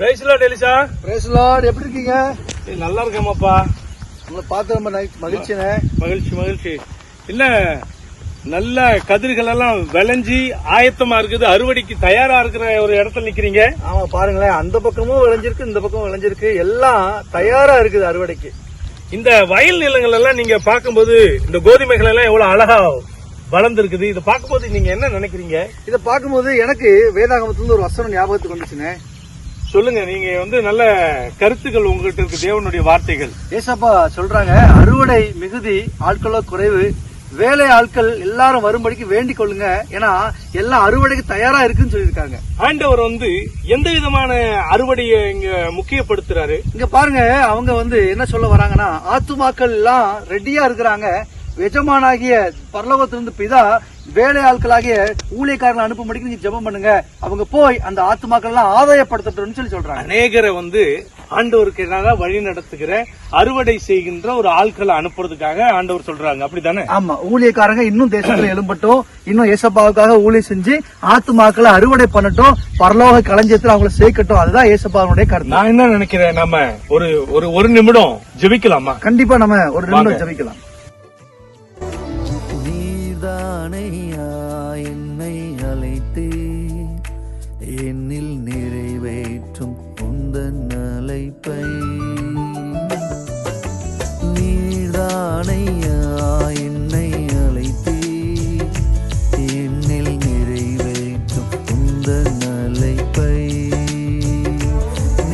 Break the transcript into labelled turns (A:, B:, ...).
A: பிரைஸ்லா டெலிசா
B: brace Lord எப்படி இருக்கீங்க?
A: நல்லா இருக்கேமாப்பா
B: உங்களை பார்த்து ரொம்ப மகிழ்ச்சிண்ணே.
A: மகிழ்ச்சி மகிழ்ச்சி. இல்ல நல்ல கதிர்கள் எல்லாம் விளைஞ்சி ஆயத்தமா இருக்குது அறுவடைக்கு தயாரா இருக்கிற ஒரு இடத்துல நிக்கிறீங்க.
B: ஆமா பாருங்களேன். அந்த பக்கமும் விளைஞ்சிருக்கு இந்த பக்கமும் விளைஞ்சிருக்கு. எல்லாம் தயாரா இருக்குது அறுவடைக்கு.
A: இந்த வயல் நிலங்கள் எல்லாம் நீங்க பார்க்கும்போது இந்த கோதுமைகள் எல்லாம் எவ்வளவு அழகா வளர்ந்துருக்குது. இதை பார்க்கும்போது நீங்க என்ன நினைக்கிறீங்க?
B: இதை பார்க்கும்போது எனக்கு வேதாகமத்துல ஒரு வசனம் ஞாபகத்துக்கு வந்துச்சுண்ணே.
A: சொல்லுங்க நீங்க வந்து நல்ல கருத்துக்கள் உங்ககிட்ட இருக்கு தேவனுடைய வார்த்தைகள்.
B: ஏசப்பா சொல்றாங்க அறுவடை மிகுதி ஆட்களோ குறைவு வேலை ஆட்கள் எல்லாரும் வரும்படிக்கு வேண்டிக் கொள்ளுங்க. ஏன்னா எல்லாம் அறுவடைக்கு தயாரா இருக்குன்னு சொல்லியிருக்காங்க.
A: ஆண்டவர் வந்து எந்த விதமான அறுவடையை இங்க முக்கியப்படுத்துறாரு?
B: இங்க பாருங்க அவங்க வந்து என்ன சொல்ல வராங்கன்னா ஆத்துமாக்கள் எல்லாம் ரெடியா இருக்கிறாங்க. எஜமானாகிய பரலோகத்திலிருந்து பிதா வேலை ஆட்களாகிய ஊழியக்காரங்களை அனுப்பும்படிக்கு நீங்க ஜெபம் பண்ணுங்க. அவங்க போய் அந்த ஆத்துமாக்கள் எல்லாம் ஆதாயப்படுத்தட்டும்னு சொல்லி சொல்றாங்க.
A: அநேகரை வந்து ஆண்டவருக்கு எதிராக வழி நடத்துகிற அறுவடை செய்கின்ற ஒரு ஆட்களை அனுப்புறதுக்காக ஆண்டவர் சொல்றாங்க. அப்படிதானே?
B: ஆமா ஊழியக்காரங்க இன்னும் தேசத்துல எழும்பட்டும் இன்னும் ஏசப்பாவுக்காக ஊழியம் செஞ்சு ஆத்துமாக்களை அறுவடை பண்ணட்டும் பரலோக களஞ்சியத்துல அவங்கள சேர்க்கட்டும். அதுதான் ஏசப்பாவுடைய கருத்து.
A: நான் என்ன நினைக்கிறேன் நம்ம ஒரு ஒரு ஒரு நிமிடம் ஜெபிக்கலாமா?
B: கண்டிப்பா நம்ம ஒரு. நிமிடம் ஜெபிக்கலாம்.
C: தானையா என்னை அழைத்தே என்னில் நிறைவேற்றும்